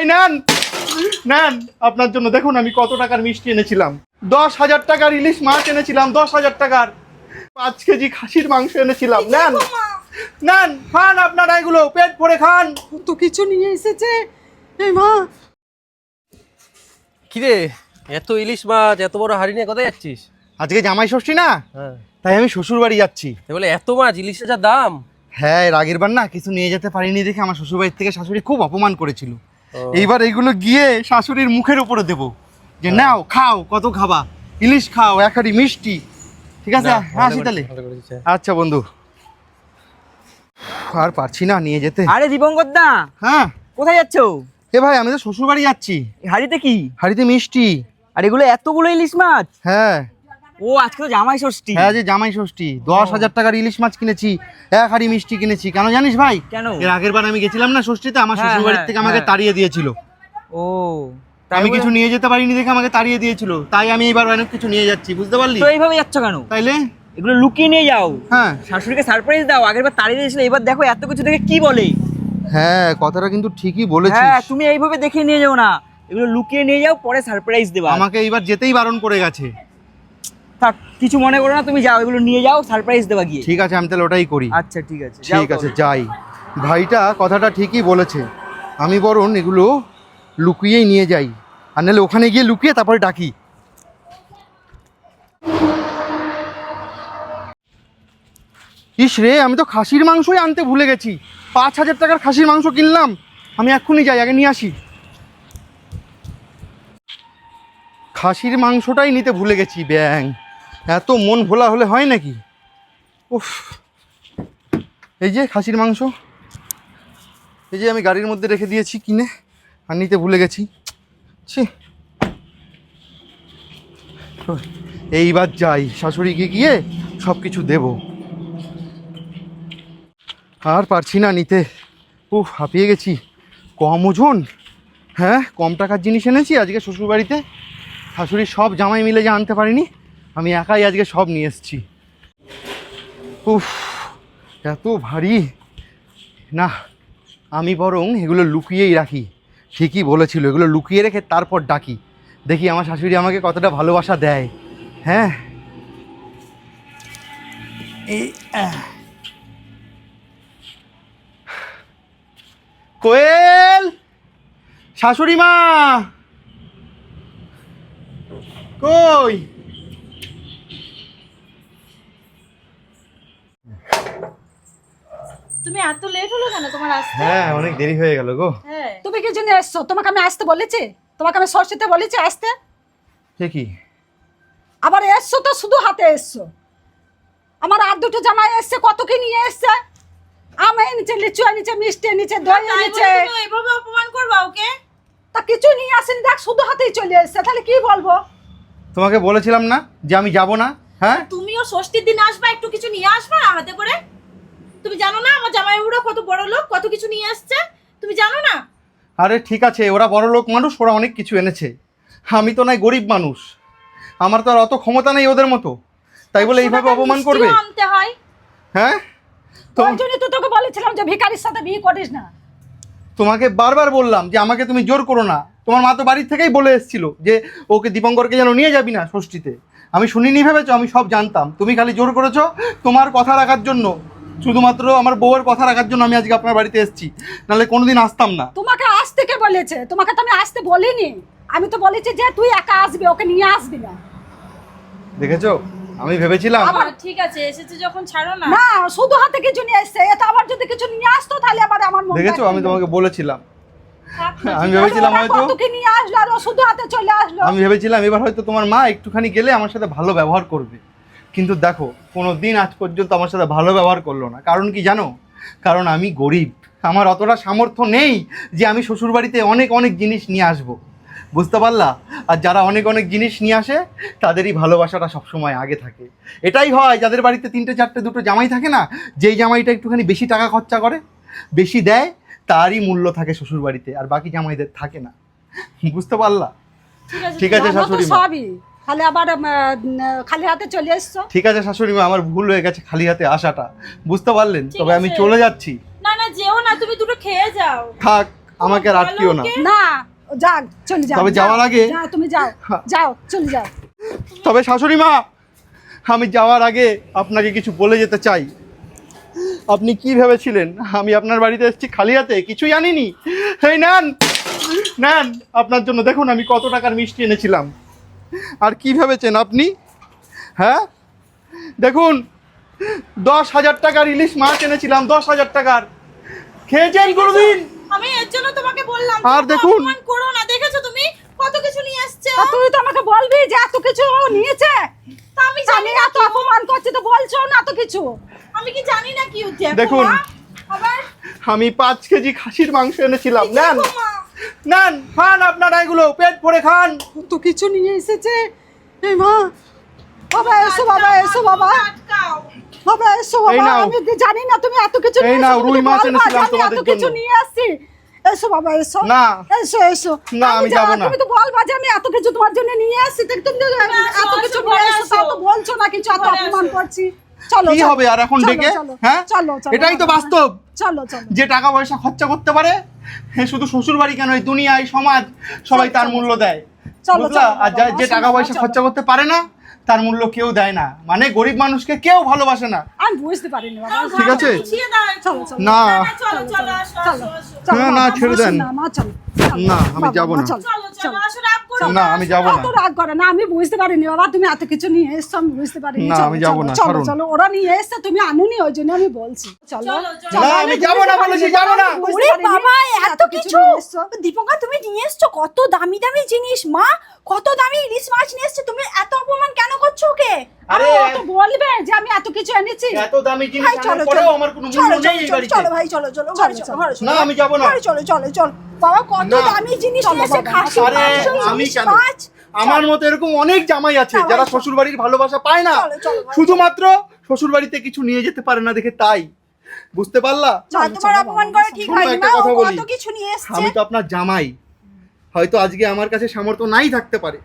এই নেন নেন। আপনার জন্য দেখুন আমি কত টাকার মিষ্টি এনেছিলাম। দশ হাজার টাকার ইলিশ মাছ এনেছিলাম দশ হাজার টাকার। পাঁচ কেজি খাসির মাংস এনেছিলাম নেন। নেন খান আপনারা এগুলো পেট ভরে খান। তো কিছু নিয়ে এসেছে। এই মা। কিরে এত ইলিশ মাছ এত বড় হাড়ি নিয়ে কোথায় যাচ্ছিস? আজকে জামাই ষষ্ঠী না? হ্যাঁ। তাই আমি শ্বশুর বাড়ি যাচ্ছি। তাই বলে এত মাছ ইলিশের যা দাম? হ্যাঁ এর আগের বার না কিছু নিয়ে যেতে পারিনি দেখে আমার শ্বশুর বাড়ির থেকে শাশুড়ি খুব অপমান করেছিল। এইবার এইগুলো গিয়ে শাশুড়ির মুখের উপরে দেবো। যে নাও খাও কত খাবা? ইলিশ খাও এক হাঁড়ি মিষ্টি। ঠিক আছে? আসি তাহলে ভালো করেছিস, হ্যাঁ। আচ্ছা বন্ধু। আর পারছি না নিয়ে যেতে। আরে দীপঙ্কর দা! হ্যাঁ। কোথায় যাচ্ছ? এ ভাই আমি তো শ্বশুর বাড়ি যাচ্ছি হাড়িতে কি? হাড়িতে মিষ্টি। আর এগুলো এতগুলো ইলিশ মাছ? হ্যাঁ। ও আজকে তো জামাই ষষ্ঠী। হ্যাঁ যে জামাই ষষ্ঠী। দশ হাজার টাকার ইলিশ মাছ কিনেছি এক হাঁড়ি মিষ্টি কিনেছি। কেন জানিস ভাই? কেন? এর আগের বার আমি গেছিলাম না ষষ্ঠীতে আমার হ্যাঁ, শ্বশুর বাড়ির হ্যাঁ, থেকে আমাকে হ্যাঁ। তাড়িয়ে দিয়েছিল। ও আমি কিছু নিয়ে যেতে পারিনি দেখে আমাকে তাড়িয়ে দিয়েছিল। তাই আমি এবার অনেক কিছু নিয়ে যাচ্ছি বুঝতে পারলি? তো এইভাবে যাচ্ছ কেন? তাইলে? এগুলো লুকিয়ে নিয়ে যাও। হ্যাঁ। শাশুড়িকে সারপ্রাইজ দাও আগের বার তাড়িয়ে দিয়েছিল এবার দেখো এত কিছু দেখে কি বলে। হ্যাঁ কথাটা কিন্তু ঠিকই বলেছিস। হ্যাঁ তুমি এইভাবে দেখে নিয়ে যাও না। এগুলো লুকিয়ে নিয়ে যাও পরে সারপ্রাইজ দেবা। আমাকে এইবার যেতেই বারণ করে গেছে। থাক কিছু মনে করো না তুমি যাও এগুলো নিয়ে যাও সারপ্রাইজ দেবা গিয়ে। ঠিক আছে আমি তাহলে ওটাই করি। আচ্ছা ঠিক আছে ঠিক আছে যাই। ভাইটা কথাটা ঠিকই বলেছে। আমি বরং এগুলো লুকিয়েই নিয়ে যাই। আর নাহলে ওখানে গিয়ে লুকিয়ে তারপরে ডাকি। ইস রে আমি তো খাসির মাংসই আনতে ভুলে গেছি। পাঁচ হাজার টাকার খাসির মাংস কিনলাম। আমি এক্ষুনি যাই আগে নিয়ে আসি। খাসির মাংসটাই নিতে ভুলে গেছি ব্যাং। এত মন ভোলা হলে হয় নাকি? উফ। এই যে খাসির মাংস। এই যে আমি গাড়ির মধ্যে রেখে দিয়েছি কিনে, আর নিতে ভুলে গেছি। ছি। এইবার যাই, শাশুড়িকে গিয়ে সব কিছু দেব। আর পারছি না নিতে। উফ, হাঁপিয়ে গেছি। কম ওজন? হ্যাঁ কম টাকার জিনিস এনেছি আজকে শ্বশুরবাড়িতে। শাশুড়ি সব জামাই মিলে যে আনতে পারিনি। আমি একাই আজকে সব নিয়ে এসেছি। উফ, এত ভারী। না, আমি বরং এগুলো লুকিয়েই রাখি। ঠিকই বলেছিল, এগুলো লুকিয়ে রেখে তারপর ডাকি। দেখি আমার শাশুড়ি আমাকে কতটা ভালোবাসা দেয়। হ্যাঁ। কোয়েল! শাশুড়ি মা কই? তুমি এত লেট হলো কেন তোমার আসতে? হ্যাঁ অনেক দেরি হয়ে গেল গো। হ্যাঁ। তুমি কি জন্য এসছো? তোমাকে আমি আসতে বলেছি? তোমাকে আমি সরষেতে বলেছি আসতে? সে কি? আবার এসছো তো শুধু হাতে এসছো। আমার আর দুটো জামাই এসছে কত কি নিয়ে এসছে? আম এনেছে লিচু এনেছে মিষ্টি এনেছে দই এনেছে এইভাবে অপমান করবা ওকে? তা কিছু নিয়ে আসেনি দেখ শুধু হাতেই চলে এসছে। তাহলে কি বলব? তোমাকে বলেছিলাম না যে আমি যাব না হ্যাঁ? তুমিও ষষ্ঠীর দিন আসবা একটু কিছু নিয়ে আসবা হাতে করে? তুমি জানো না আমার জামাইবাবুরা কত বড় লোক কত কিছু নিয়ে আসছে? তুমি জানো না? আরে ঠিক আছে ওরা বড় লোক মানুষ ওরা অনেক কিছু এনেছে। আমি তো নাই গরিব মানুষ। আমার তো আর অত ক্ষমতা নেই ওদের মতো। তাই বলে এইভাবে অপমান মিষ্টিও করবে? আনতে হয়। হ্যাঁ? তো ওই জন্যই তো তোকে বলেছিলাম যে ভিখারির সাথে বিয়ে করিস না। তোমাকে বারবার বললাম যে আমাকে তুমি জোর করো না। তোমার মা তো বাড়ির থেকেই বলে এসেছিল যে ওকে দীপঙ্করকে যেন নিয়ে যাবি না ষষ্ঠীতে। আমি শুনিনি ভেবেছো আমি সব জানতাম। তুমি খালি জোর করেছ তোমার কথা রাখার জন্য। শুধুমাত্র আমার বউয়ের কথা রাখার জন্য আমি আজকে আপনার বাড়িতে এসেছি। নাহলে কোনোদিন আসতাম না। তোমাকে আসতে কে বলেছে? তোমাকে তো আমি আসতে বলিনি। আমি তো বলেছি যে তুই একা আসবি ওকে নিয়ে আসবি না। দেখেছ? আমি ভেবেছিলাম আবার ঠিক আছে এসেছে যখন ছাড়ো না। না শুধু হাতে কিছু নিয়ে এসছে এটা আবার যদি কিছু নিয়ে আসতো তাহলে আবার আমার মন দেখেছ? আমি তোমাকে বলেছিলাম। আমি ভেবেছিলাম হয়তো কত কি নিয়ে আসলো আর ও শুধু হাতে চলে আসলো? আমি ভেবেছিলাম এবার হয়তো তোমার মা একটুখানি গেলে আমার সাথে ভালো ব্যবহার করবে। কিন্তু দেখো কোনো দিন আজ পর্যন্ত আমার সাথে ভালো ব্যবহার করল না। কারণ কি জানো? কারণ আমি গরিব। আমার অতটা সামর্থ্য নেই যে আমি শ্বশুরবাড়িতে অনেক অনেক জিনিস নিয়ে আসব। বুঝতে পারলা? আর যারা অনেক অনেক জিনিস নিয়ে আসে তাদেরই ভালোবাসাটা সবসময় আগে থাকে। এটাই হয় যাদের বাড়িতে তিনটে চারটে দুটো জামাই থাকে না যেই জামাইটা একটুখানি বেশি টাকা খরচা করে বেশি দেয় তারই মূল্য থাকে শ্বশুরবাড়িতে আর বাকি জামাইদের থাকে না। বুঝতে পারলা? ঠিক আছে শাশুড়ি সবই। খালি আবার খালি হাতে চলে এসছো? ঠিক আছে শাশুড়ি মা আমার ভুল হয়ে গেছে খালি হাতে আসাটা। বুঝতে পারলেন? তবে আমি চলে যাচ্ছি। না না যেও না তুমি দুটো খেয়ে যাও। থাক আমাকে আর আটকিও না। না যাক চলে যাও। তবে যাওয়ার আগে- যাও তুমি যাও যাও চলে যাও। তবে শাশুড়ি মা আমি যাওয়ার আগে আপনাকে কিছু বলে যেতে চাই। আপনি কি ভেবেছিলেন? আমি আপনার বাড়িতে এসেছি খালি হাতে কিছুই আনিনি। এই নেন নেন আপনার জন্য দেখুন আমি কত টাকার মিষ্টি এনেছিলাম। আর কি ভেবেছেন আপনি? হ্যাঁ? দেখুন দশ হাজার টাকার ইলিশ মাছ এনেছিলাম দশ হাজার টাকার। খেয়েছেন কোনোদিন? আমি এর জন্য তোমাকে বললাম আর দেখুন। করো না। দেখেছ তুমি? কত কিছু নিয়ে আসছে? তুই তো আমাকে বলবি যে এত কিছু ও নিয়েছে। তা আমি জানি এত অপমান করছি তো বলছো না তো কিছু। আমি কি জানি না কি হচ্ছে দেখুন। আবার? আমি পাঁচ কেজি খাসির মাংস এনেছিলাম নেন। মা, নেন খান আপনারা এগুলো পেট ভরে খান। কত কিছু নিয়ে এসেছে? এই মা বাবা এসো বাবা এসো বাবা। আটকাও বাবা এসো বাবা আমি জানি না তুমি এত কিছু নিয়ে নাও, এসেছ, রুই মাছ এনেছিলাম তোমাদের কিছু নিয়ে আসছি। এসো বাবা এসো। না। এসো এসো। না, আমি যাব না। তুমি তো বলবা যে আমি এত কিছু তোমার জন্য নিয়ে আসছি তো তুমি তো এত কিছু নিয়ে ঘরে তাও তো বলছো না কিছু এত অপমান করছি। চলো কি হবে আর এখন ডেকে? হ্যাঁ? চলো চলো এটাই তো বাস্তব। চলো চলো। যে টাকা পয়সা খরচা করতে পারে হ্যাঁ শুধু শ্বশুর বাড়ি কেন? এই দুনিয়ায় সমাজ সবাই তার মূল্য দেয়। চলো, বুঝলা? আর যা- যে টাকা পয়সা খরচা করতে পারে না তার মূল্য কেউ দেয় না। মানে গরিব মানুষকে কেউ ভালোবাসে না। আমি বুঝতে পারিনি বাবা। ঠিক আছে। চলো চলো। না। হ্যাঁ, না, ছেড়ে দেন। না, মা চলো চলো, না, আমি যাব না। না আমি যাব না। অত রাগ করে না আমি বুঝতে পারিনি বাবা তুমি এত কিছু নিয়ে এসছো আমি বুঝতে পারিনি। না, আমি যাব না, চলো চলো ওরা নিয়ে এসছে তুমি আনুনি ওই জন্য আমি বলছি। চলো। না আমি যাব না বলেছি যাব না। ওরে বাবা এত কিছু দীপঙ্কর তুমি নিয়ে এসছো কত দামি দামি জিনিস মা? কত দামি ইলিশ মাছ নিয়ে এসছো তুমি এত অপমান কেন করছ ওকে? আরে ও তো বলবে যে আমি এত কিছু এনেছি। এত দামি জিনিস আনার পরেও আমার কোনো মূল্য নেই এই চলো বাড়িতে। চলো ভাই চলো চলো ঘরে চলো ঘরে চলো। না, আমি যাব না। ঘরে চলো চলো চলো। বাবা কত দামি জিনিস চলো নিয়ে এসে বাবা, খাসি আরে আমি কেন? আমার মতো এরকম অনেক জামাই আছে যারা শ্বশুর বাড়ির ভালোবাসা পায় না। শুধুমাত্র শ্বশুর বাড়িতে কিছু নিয়ে যেতে পারে না দেখে তাই। বুঝতে পারলা? তোমার অপমান করা ঠিক হয়নি ও কত কিছু নিয়ে এসছে। আমি তো আপনার জামাই। হয়তো আজকে আমার কাছে সামর্থ্য নাই থাকতে পারে।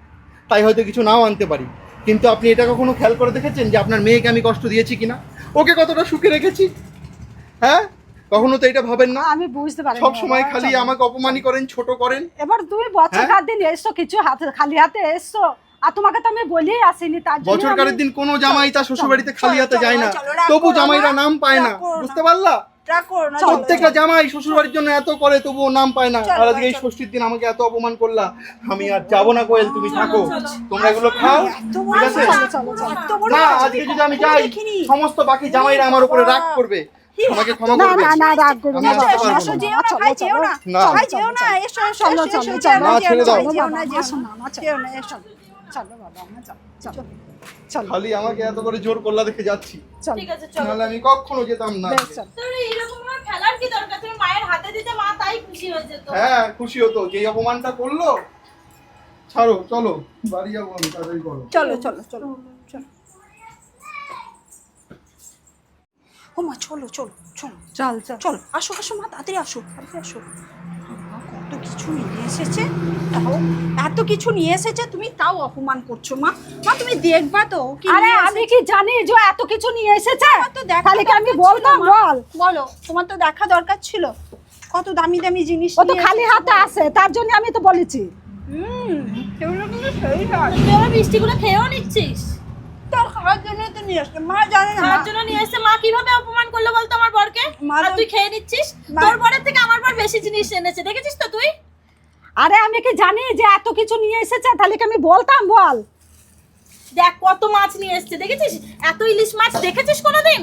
তাই হয়তো কিছু নাও আনতে পারি। কিন্তু আপনি এটা কখনো খেয়াল করে দেখেছেন যে আপনার মেয়েকে আমি কষ্ট দিয়েছি কিনা? ওকে কতটা সুখে রেখেছি? হ্যাঁ? কখনো তো এটা ভাবেন না? আমি বুঝতে পারিনি। সব সময় খালি আমাকে অপমানই করেন ছোট করেন। এবার তুমি বছর হ্যাঁ? কার দিন এসছো? কিছু হাতে খালি হাতে এসছো? আর তোমাকে তো আমি বলেই আসিনি তার জন্য বছর কারের দিন কোনো জামাই তার শ্বশুর বাড়িতে খালি হাতে যায় না। তবু জামাইরা নাম পায় না। বুঝতে পারলা? প্রত্যেকটা জামাই শ্বশুর বাড়ির জন্য এত করে তবুও নাম পায় না আর আজকে এই ষষ্ঠীর দিন আমাকে এত অপমান করলা আমি আর যাব না কোয়েল তুমি থাকো তোমরা এগুলো খাও ঠিক আছে না আজকে যদি আমি যাই সমস্ত বাকি জামাইরা আমার উপরে রাগ করবে আমাকে ক্ষমা করবে না না রাগ করো না চলো। যেও না। যেও না এসো। না, ছেড়ে দাও। না, যেও না, না, আমার চলো। যেও না, চলো বাবা চলো চলো চলো। খালি আমাকে এত করে জোর করলা দেখে যাচ্ছি। চলো। ঠিক আছে চলো। নাহলে আমি কখনো যেতাম না। বেশ চলো। তোর এরকম ভাবে ফেলার কি দরকার? তুমি মায়ের হাতে দিতে মা তাই খুশি হয়ে যেত। হ্যাঁ খুশি হতো। যে অপমানটা করল ছাড়ো চলো। বাড়ি যাব আমি তাড়াতাড়ি করো। চলো চলো চলো চলো। ও মা চলো চলো চলো। চল চল। চলো আসো আসো মা তাড়াতাড়ি আসো তাড়াতাড়ি আসো। কত কিছু নিয়ে এসেছে? তাও এত কিছু নিয়ে এসেছে তুমি তাও অপমান করছ মা। মা তুমি দেখবা তো কি আরে নিয়ে আমি এসেছে? কি জানি যে ও এত কিছু নিয়ে এসেছে? আমার তো দেখা খালি কি আমি দরকার ছিল, বলতাম মা। বল। বলো তোমার তো দেখা দরকার ছিল। কত দামি দামি জিনিস ও তো নিয়ে খালি এসেছে। হাতে আসে তার জন্য আমি তো বলেছি। হুম সেগুলো কিন্তু সেই হয়। তুই আমার মিষ্টিগুলো খেয়েও নিচ্ছিস? তোর খাওয়ার জন্য তো নিয়ে আসছে মা জানে না। খাওয়ার জন্য নিয়ে এসে মা কীভাবে অপমান করল বলতো আমার বরকে? আর তুই খেয়ে নিচ্ছিস? তোর বরের থেকে আমার বর বেশি জিনিস এনেছে। দেখেছিস তো তুই? আরে আমি কি জানি যে এত কিছু নিয়ে এসেছে তাহলে কি আমি বলতাম বল। দেখ কত মাছ নিয়ে এসেছে। দেখেছিস? এত ইলিশ মাছ দেখেছিস কোনোদিন?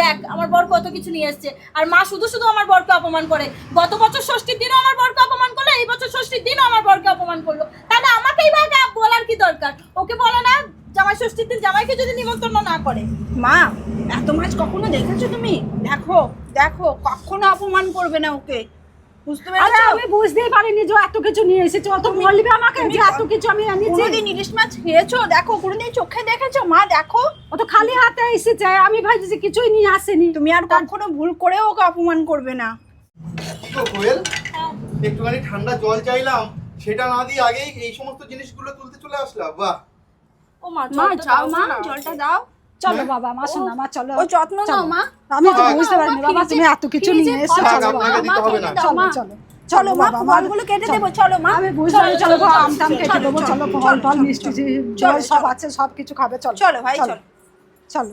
দেখ আমার বর কত কিছু নিয়ে এসেছে। আর মা শুধু শুধু আমার বরকে অপমান করে। গত বছর ষষ্ঠীর দিনও আমার বরকে অপমান করল এই বছর ষষ্ঠীর দিনও আমার বরকে অপমান করল। তাহলে আমাকেই বা বলার কি দরকার? ওকে বলো না জামাই ষষ্ঠীর দিন জামাইকে যদি নিমন্ত্রণ না করে। মা এত মাছ কখনো দেখেছ তুমি? দেখো দেখো কখনো অপমান করবে না ওকে। বুঝতে পেরেছ? আমি বুঝতেই পারিনি যে এত কিছু নিয়ে এসেছে। ও বলবে আমাকে যে এত কিছু আমি এনেছি। কোনোদিন ইলিশ মাছ খেয়েছো? দেখো কোনোদিন চোখে দেখেছ? মা দেখো। ও তো খালি হাতে এসেছে। আমি ভাবছি যে কিছুই নিয়ে আসেনি। তুমি আর কখনো ভুল করে ওকে অপমান করবে না। কোয়েল একটুখানি ঠান্ডা জল চাইলাম। সেটা না দিয়ে আগেই এই সমস্ত জিনিসগুলো তুলতে চলে আসলাম। বাহ! ও মা মা যাও মা? জলটা দাও। চলো বাবা আমার শোনা আমার চলো। ও যত্ন নাও মা। আমি তো বুঝতে পারিনি বাবা তুমি এত কিছু নিয়ে এসেছ। চলো আপনাকে বাবা। দিতে হবে না। চলো চলো চলো মা ফলগুলো কেটে দেবো চলো মা। আমি বুঝলাম চলো চলো, আম টাম কেটে দেবো চলো ফল টল মিষ্টি সব আছে সব কিছু খাবে চলো চলো ভাই চলো। চলো।